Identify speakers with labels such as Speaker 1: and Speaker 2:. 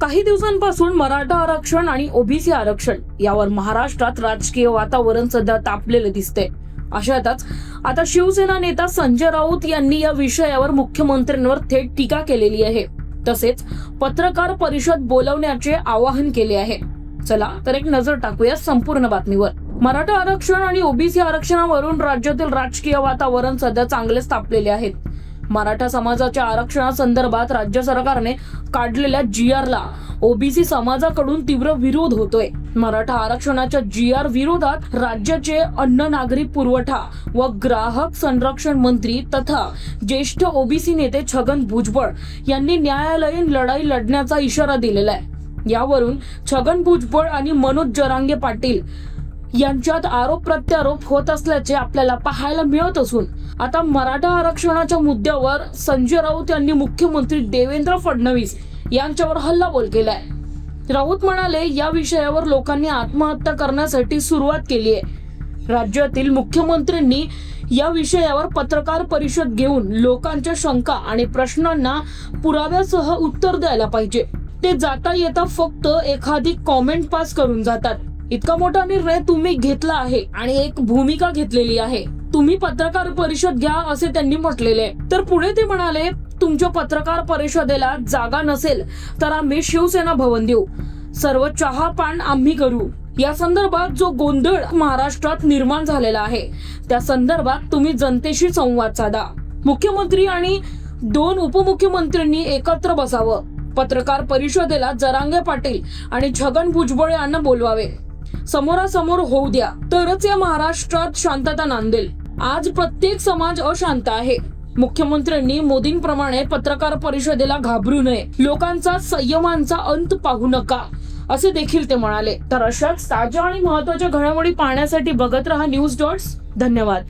Speaker 1: काही दिवसांपासून मराठा आरक्षण आणि ओबीसी आरक्षण यावर महाराष्ट्रात राजकीय वातावरण सध्या तापलेलं दिसतंय. अशातच आता शिवसेना नेता संजय राऊत यांनी या विषयावर मुख्यमंत्र्यांवर थेट टीका केलेली आहे. तसेच पत्रकार परिषद बोलवण्याचे आवाहन केले आहे. चला तर एक नजर टाकूया संपूर्ण बातमीवर. मराठा आरक्षण आणि ओबीसी आरक्षणावरून राज्यातील राजकीय वातावरण सध्या चांगलेच तापलेले आहेत मराठा समाजाच्या आरक्षणासंदर्भात राज्य सरकारने काढलेल्या जी ला ओबीसी समाजाकडून तीव्र विरोध होतोय. मराठा आरक्षणाच्या जी आर विरोधात राज्याचे अन्न नागरी पुरवठा व ग्राहक संरक्षण मंत्री तथा ज्येष्ठ ओबीसी नेते छगन भुजबळ यांनी न्यायालयीन लढाई लढण्याचा इशारा दिलेला आहे. यावरून छगन भुजबळ आणि मनोज जरांगे पाटील यांच्यात आरोप प्रत्यारोप होत असल्याचे आपल्याला पाहायला मिळत असून आता मराठा आरक्षणाच्या मुद्द्यावर संजय राऊत यांनी मुख्यमंत्री देवेंद्र फडणवीस यांच्यावर हल्लाबोल केलाय. राऊत म्हणाले या विषयावर लोकांनी आत्महत्या करण्यासाठी सुरुवात केली आहे. राज्यातील मुख्यमंत्र्यांनी या विषयावर पत्रकार परिषद घेऊन लोकांच्या शंका आणि प्रश्नांना पुराव्यासह उत्तर द्यायला पाहिजे. ते जाता येता फक्त एखादी कॉमेंट पास करून जातात. इतका मोठा निर्णय तुम्ही घेतला आहे आणि एक भूमिका घेतलेली आहे. तुम्ही पत्रकार परिषद घ्या असे त्यांनी म्हटलेले. तर पुढे ते म्हणाले तुमच्या पत्रकार परिषदेला जागा नसेल तर आम्ही शिवसेना भवन देऊ. सर्व चहा पान आम्ही करू. या संदर्भात जो गोंधळ महाराष्ट्रात निर्माण झालेला आहे त्या संदर्भात तुम्ही जनतेशी संवाद साधा. मुख्यमंत्री आणि दोन उपमुख्यमंत्र्यांनी एकत्र बसावं. पत्रकार परिषदेला जरांगे पाटील आणि छगन भुजबळ यांना बोलवावे. समोरासमोर होऊ द्या. तरच या महाराष्ट्रात शांतता नांदेल. आज प्रत्येक समाज अशांत आहे. मुख्यमंत्र्यांनी मोदींप्रमाणे पत्रकार परिषदेला घाबरू नये. लोकांचा संयमांचा अंत पाहू नका असे देखील ते म्हणाले. तर अशाच ताज्या आणि महत्त्वाच्या घडामोडी पाहण्यासाठी बघत रहा न्यूज डॉट्स. धन्यवाद.